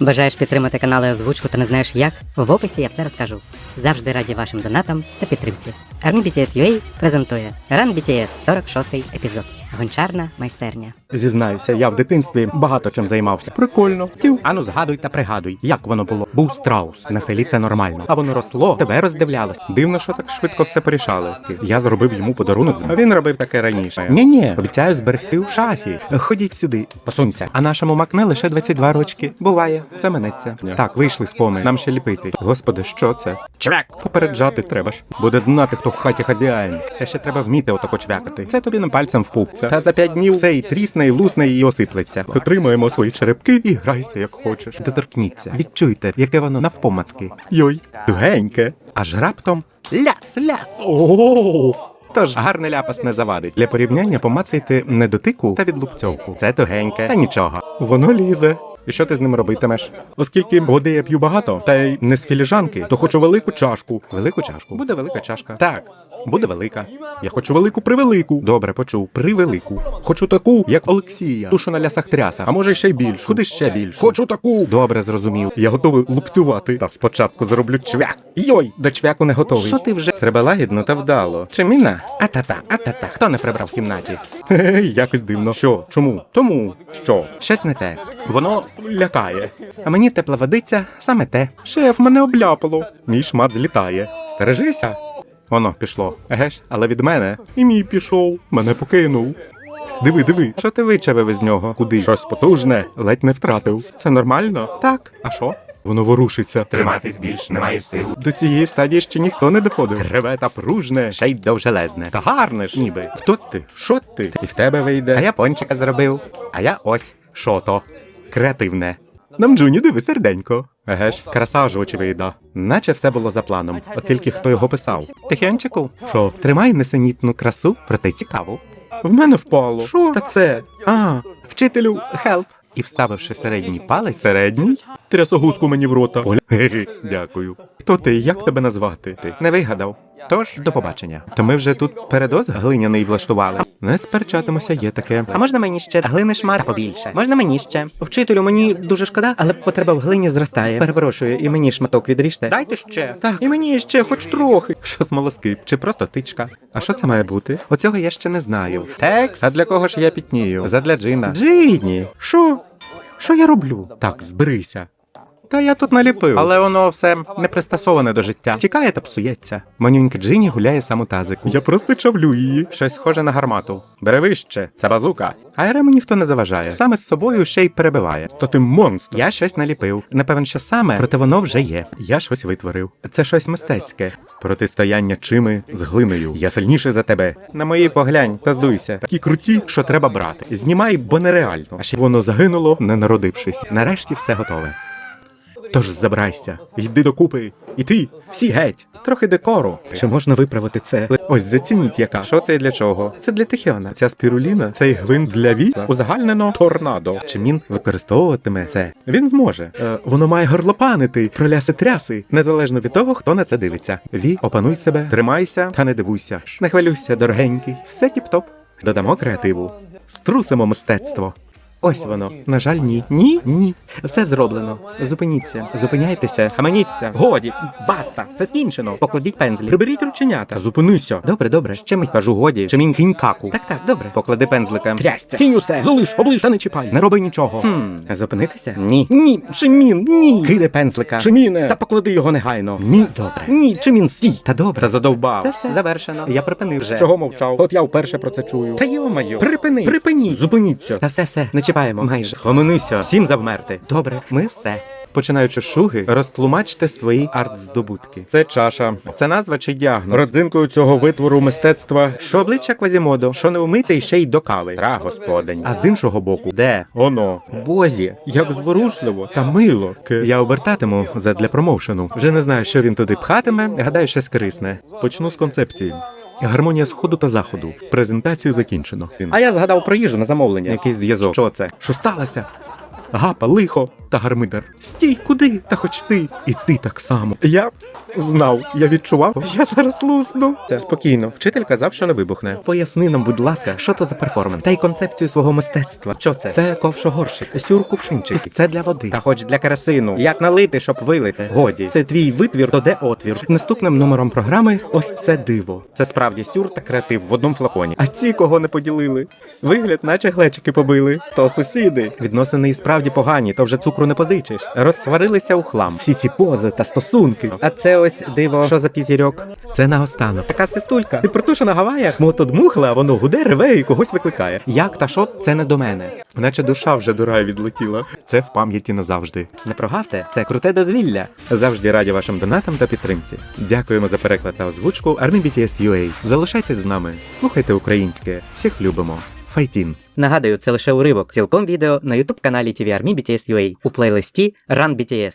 Бажаєш підтримати канал і озвучку та не знаєш як? В описі я все розкажу. Завжди раді вашим донатам та підтримці. Army BTS UA презентує Run BTS 46 епізод. Гончарна майстерня. Зізнаюся, я в дитинстві багато чим займався. Прикольно. Тів. Ану згадуй та пригадуй, як воно було. Був страус. На селі це нормально. А воно росло, тебе роздивлялось. Дивно, що так швидко все порішали. Я зробив йому подарунок, а він робив таке раніше. Ні, ні, обіцяю зберегти у шафі. Ходіть сюди, посунься. А нашому макне лише 22 рочки. Буває, це минеться. Так, вийшли з поми. Нам ще ліпити. Господи, що це? Чвяк! Попереджати треба ж. Буде знати, хто в хаті хазяїн. Ще треба вміти отако чвякати. Це тобі не пальцем в пуп. Та за п'ять днів все і трісне, і лусне, і осиплеться. Отримаємо свої черепки і грайся як хочеш. Доторкніться. Відчуйте, яке воно навпомацки. Йой, тугеньке. Аж раптом ляц, ляц. О. Тож гарний ляпас не завадить. Для порівняння помацайте не дотику та відлупцьовку. Це тугеньке, та нічого. Воно лізе. І що ти з ним робитимеш? Оскільки води я п'ю багато, та й не з філіжанки, то хочу велику чашку. Велику чашку? Буде велика чашка. Так, буде велика. Я хочу велику превелику. Добре, почув. Превелику. Хочу таку, як Олексія. Ту, що на лясах тряса. А може ще й більшу. Куди ще більшу? Хочу таку. Добре, зрозумів. Я готовий лупцювати. Та спочатку зроблю чвяк. Йой, до чвяку не готовий. Що ти вже? Треба лагідно та вдало. Чи міна? А-та-та, а-та-та. Хто не прибрав в кімнаті? Якось дивно. Що? Чому? Тому що? Щось не те. Воно лякає. А мені тепла водиця саме те. Шеф, мене обляпало. Мій шмат злітає. Стережися. Воно пішло. Еге ж, але від мене. І мій пішов. Мене покинув. Диви, диви, що ти вичавив із нього? Куди? Щось потужне, ледь не втратив. Це нормально? Так. А що? Воно ворушиться. Триматись більш немає сил. До цієї стадії ще ніхто не доходив. Реве та пружне, ще й довжелезне. Та гарне ж ніби. Хто ти? Що ти? І в тебе вийде. А я пончика зробив. А я ось. Що то? Креативне. Нам Джуні диви серденько. Еге ж, краса ж очевидна. Наче все було за планом, от тільки хто його писав. Тихенчику, що, тримай несенітну красу, проте цікаву. В мене впало. Що? Та це. А, вчителю, хелп. І вставивши середній палець, середній, трясогузку мені в рота. Поля. Дякую. Хто ти? Як тебе назвати? Ти не вигадав. Тож до побачення. То ми вже тут передоз глиняний влаштували. Не сперечатимося, є таке. А можна мені ще глини шмат та побільше? Можна мені ще? Вчителю, мені дуже шкода, але потреба в глині зростає. Перепрошую, і мені шматок відріжте. Дайте ще. Так, і мені ще хоч трохи. Що смолоскип, чи просто тичка? А що це має бути? Оцього я ще не знаю. Текс? А для кого ж я пітнію? Задля Джина. Джині. Що? Що я роблю? Так, зберися. Та я тут наліпив, але воно все не пристосоване до життя. Втікає та псується. Манюнька Джині гуляє сам у тазику. Я просто чавлю її. Щось схоже на гармату. Бери вище, це базука. А Ерему ніхто не заважає. Саме з собою ще й перебиває. То ти монстр. Я щось наліпив. Напевно, що саме, проте воно вже є. Я щось витворив. Це щось мистецьке. Протистояння чими з глиною. Я сильніший за тебе. На мої поглянь та здуйся. Такі круті, що треба брати. Знімай, бо нереально. А ще воно загинуло, не народившись. Нарешті все готове. Тож забирайся, йди докупи. І ти, всі геть. Трохи декору. Чи можна виправити це? Ось зацініть яка. Що це і для чого? Це для Тихіона. Ця спіруліна, цей гвинт для ві узагальнено торнадо. Чи він використовуватиме це? Він зможе. Е, воно має горлопанити, проляси тряси, незалежно від того, хто на це дивиться. Ві, опануй себе, тримайся та не дивуйся. Не хвилюйся, дорогенький. Все тіп-топ. Додамо креативу. Струсимо мистецтво. Ось воно. На жаль, ні. Ні? Ні. Все зроблено. Зупиніться. Зупиняйтеся. Схаменіться. Годі. Баста. Все скінчено. Покладіть пензлі. Приберіть рученята. Зупинися. Добре, добре. Ще мить. Кажу годі. Чи мін кинь каку. Так, так, добре. Поклади пензлика. Трясця. Кинь усе. Золиш, облиш, та не чіпай. Не роби нічого. Хм. Зупинитися? Ні. Ні. Чимін. Ні. Кидай пензлика. Чиміне. Та поклади його негайно. Ні. Добре. Ні. Чимін стій. Та добре. Та задовбав. Все, все. Завершено. Я припинив вже. Чого мовчав? От я вперше про це чую. Та йо-моє. Припини. Припиніть. Зупиніться. Та все, все. Не чіпаємо. Майже. Схаменися. Всім завмерти. Добре. Ми все. Починаючи з шуги, розтлумачте свої арт-здобутки. Це чаша, це назва чи діагноз. Родзинкою цього витвору мистецтва, що обличчя Квазімодо, що не вмитий ще й до кави. Тра господень. А з іншого боку, де оно? Бозі, як зворушливо та мило. Я обертатиму задля промоушену. Вже не знаю, що він туди пхатиме. Гадаю, щось корисне. Почну з концепції. Гармонія сходу та заходу. Презентацію закінчено. А я згадав про їжу на замовлення. Який зв'язок? Що це? Що сталося? Гапа, лихо та гармидар. Стій, куди? Та хоч ти. І ти так само. Я знав, я відчував. Я зараз лусну. Та спокійно. Вчитель казав, що не вибухне. Поясни нам, будь ласка, що то за перформанс? Та й концепцію свого мистецтва. Що це? Це ковшогорщик, сюр кувшинчик. Це для води. Та хоч для керосину. Як налити, щоб вилити. Годі. Це твій витвір, то де отвір. Наступним номером програми ось це диво. Це справді сюр та креатив в одному флаконі. А ці кого не поділили? Вигляд, наче глечики побили. То сусіди. Відносини і справді погані, то вже цукру не позичиш. Розсварилися у хлам. Всі ці пози та стосунки. А це ось диво. Що за пізірьок? Це наостанок. Така свистулька. Ти що на Гаваях мото дмухла, а воно гуде, реве і когось викликає. Як та що, це не до мене. Наче душа вже до раю відлетіла. Це в пам'яті назавжди. Не прогавте, це круте дозвілля. Завжди раді вашим донатам та підтримці. Дякуємо за переклад та озвучку Army BTS UA. Залишайтесь з нами, слухайте українське. Всіх любимо. Файтін. Нагадую, це лише уривок. Цілком відео на ютуб каналі TV Army BTS UA у плейлисті Run BTS.